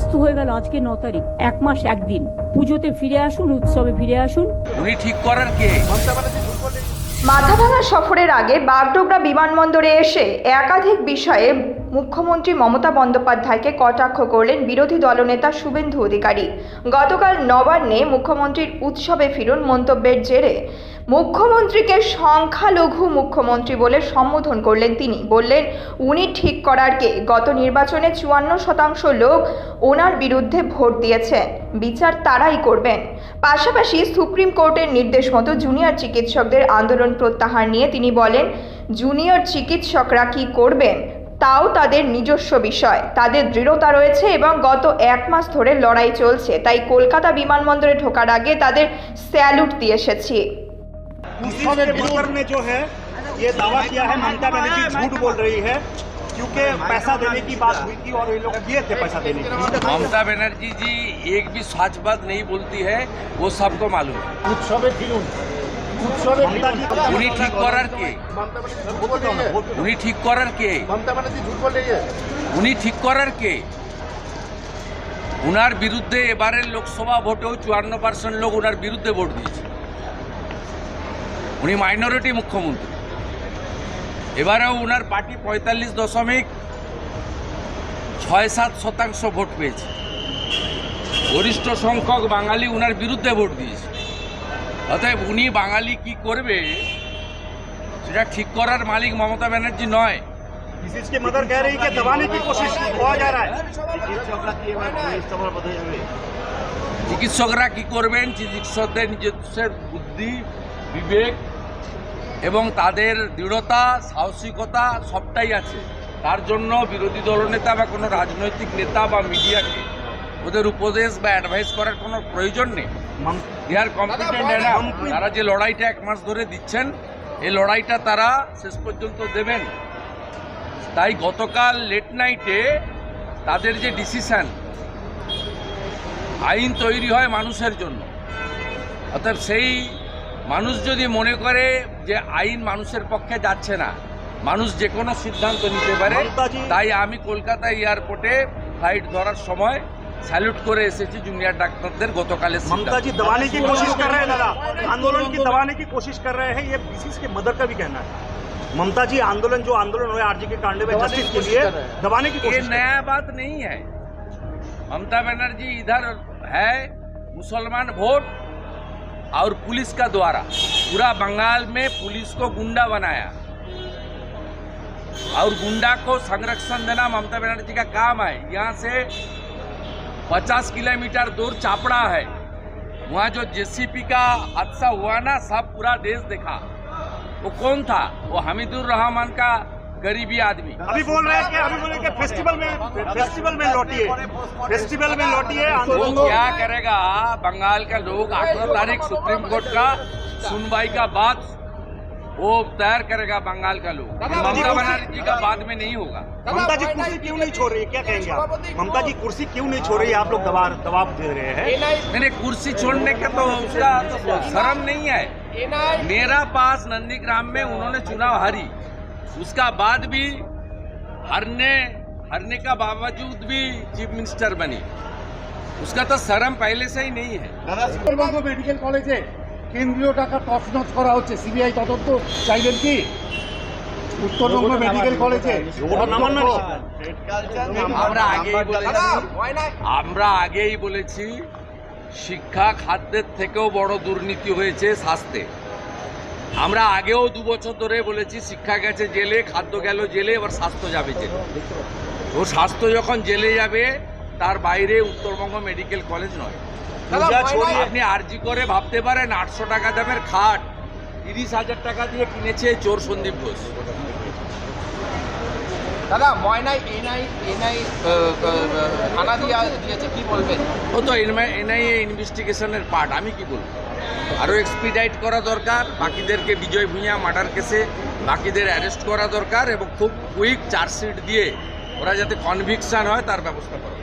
মাস তো হয়ে গেল আজকে ন তারিখ। এক মাস একদিন। পুজোতে ফিরে আসুন উৎসবে ফিরে আসুন। উনি ঠিক করার কে? মাথাভাঙা সফরের আগে বাগডোগরা বিমানবন্দরে এসে একাধিক বিষয়ে মুখ্যমন্ত্রী মমতা বন্দ্যোপাধ্যায়কে কটাক্ষ করলেন বিরোধী দলনেতা শুভেন্দু অধিকারী। গতকাল নবান্নে মুখ্যমন্ত্রীর উৎসবে ফিরুন মন্তব্যের জেরে মুখ্যমন্ত্রীকে সংখ্যালঘু মুখ্যমন্ত্রী বলে সম্বোধন করলেন তিনি। বললেন, উনি ঠিক করার কে? গত নির্বাচনে চুয়ান্ন শতাংশ লোক ওনার বিরুদ্ধে ভোট দিয়েছে। বিচার তারাই করবেন। পাশাপাশি সুপ্রিম কোর্টের নির্দেশ মতো জুনিয়র চিকিৎসকদের আন্দোলন প্রত্যাহার নিয়ে তিনি বলেন, জুনিয়র চিকিৎসকরা কি করবেন? তাও তাদের নিজস্ব বিষয় তাদের দৃঢ়তা রয়েছে এবং গত এক মাস ধরে লড়াই চলছে তাই কলকাতা বিমানবন্দরে ঢোকার আগে তাদের স্যালুট দিয়ে এসেছি किसी के ऊपर में जो है ये दावा किया है ममता बनर्जी झूठ बोल रही है क्योंकि पैसा देने की बात हुई थी और ये लोग दिए थे पैसा देने की ममता बनर्जी जी एक भी सच बात नहीं बोलती है वो सबको मालूम है উৎসবে উনি ঠিক করার কে? উনি ঠিক করার কে? উনি ঠিক করার কে? উনার বিরুদ্ধে এবারের লোকসভা ভোটেও চুয়ান্ন পার্সেন্ট লোক উনার বিরুদ্ধে ভোট দিয়েছে। উনি মাইনরিটি মুখ্যমন্ত্রী। এবারেও উনার পার্টি পঁয়তাল্লিশ দশমিক ছয় সাত শতাংশ ভোট পেয়েছে। গরিষ্ঠ সংখ্যক বাঙালি উনার বিরুদ্ধে ভোট দিয়েছে। অতএব উনি বাঙালি কি করবে সেটা ঠিক করার মালিক মমতা ব্যানার্জি নয় किसी की मदर कह रही है कि दबाने की कोशिश किया जा रहा है চিকিৎসকরা কি করবেন চিকিৎসকদের নিজস্বের বুদ্ধি বিবেক এবং তাদের দৃঢ়তা সাহসিকতা সবটাই আছে তার জন্য বিরোধী দলনেতা বা কোনো রাজনৈতিক নেতা বা মিডিয়াকে ওদের উপদেশ বা অ্যাডভাইস করার কোনো প্রয়োজন নেই। দে আর কম্পিটেন্ট তারা যে লড়াইটা এক মাস ধরে দিচ্ছেন এই লড়াইটা তারা শেষ পর্যন্ত দেবেন। তাই গতকাল লেট নাইটে তাদের যে ডিসিশান আইন তৈরি হয় মানুষের জন্য। অর্থাৎ সেই মানুষ যদি মনে করে যে আইন মানুষের পক্ষে যাচ্ছে না মানুষ যে কোনো সিদ্ধান্ত নিতে পারে তাই আমি কলকাতা এয়ারপোর্টে ফ্লাইট ধরার সময় স্যালুট করে এসেছি জুনিয়র ডাক্তারদের গতকালের ममता সিদ্ধান্ত। जी दबाने की कोशिश कर रहे हैं दादा आंदोलन की दबाने की कोशिश कर रहे हैं ये बीसीस के मदर का भी कहना है ममता जी आंदोलन जो आंदोलन हुए आरजी के कांड में जस्टिस के लिए दबाने की ये कोशिश कर रहे हैं। नया बात नहीं है ममता बनर्जी इधर है मुसलमान वोट और पुलिस का द्वारा पूरा बंगाल में पुलिस को गुंडा बनाया और गुंडा को संरक्षण देना ममता बनर्जी का काम है यहाँ से 50 किलोमीटर दूर चापड़ा है। वहाँ जो जेसीपी का हादसा हुआ ना सब पूरा देश देखा। वो कौन था? वो हमीदुर रहमान का गरीबी आदमी। अभी बोल रहे हैं कि अभी बोल रहे हैं कि फेस्टिवल में फेस्टिवल में लौटिए फेस्टिवल में लौटिए वो क्या करेगा? बंगाल का लोग अठारह तारीख सुप्रीम कोर्ट का सुनवाई का बाद वो तैयार करेगा बंगाल का लोग। ममता बनर्जी का बाद में नहीं होगा। ममता जी कुर्सी क्यों नहीं छोड़ रही क्या कहेंगे आप? ममता जी कुर्सी क्यों नहीं छोड़ रही आप लोग दबा दबाव दे रहे हैं। मैंने कुर्सी छोड़ने का तो उसका तो शर्म नहीं है। मेरा पास नंदीग्राम में उन्होंने चुनाव हारी। उसका बाद भी हरने हरने का बावजूद भी चीफ मिनिस्टर बनी। उसका तो शर्म पहले से ही नहीं है। मेडिकल कॉलेज है। কেন্দ্রীয় টাকা তছনছ করা হচ্ছে। সিবিআই তদন্ত চাইলেন কি? উত্তরবঙ্গ মেডিকেল কলেজে। ওটা নামান না আমরা আগেই বলেছি। আমরা আগেই বলেছি শিক্ষা খাদ্যের থেকেও বড় দুর্নীতি হয়েছে স্বাস্থ্যে আমরা আগেও দু বছর ধরে বলেছি শিক্ষা গেছে জেলে খাদ্য গেল জেলে এবার স্বাস্থ্য যাবে জেলে। ও স্বাস্থ্য যখন জেলে যাবে তার বাইরে উত্তরবঙ্গ মেডিকেল কলেজ নয়। আপনি আরজি করে ভাবতে পারেন আটশো টাকা দামের খাট তিরিশ হাজার টাকা দিয়ে কিনেছে চোর সন্দীপ ঘোষ। দাদা ময়নাই এনআই এনআই থানা দিয়া দিয়েছে কি বলবেন? ও তো এনআইএ ইনভেস্টিগেশনের পার্ট আমি কি বলব? আরও এক্সপিডাইট করা দরকার বাকিদেরকে বিজয় ভূঁইয়া মার্ডার কেসে বাকিদের অ্যারেস্ট করা দরকার এবং খুব কুইক চার্জশিট দিয়ে ওরা যাতে কনভিকশন হয় তার ব্যবস্থা করা।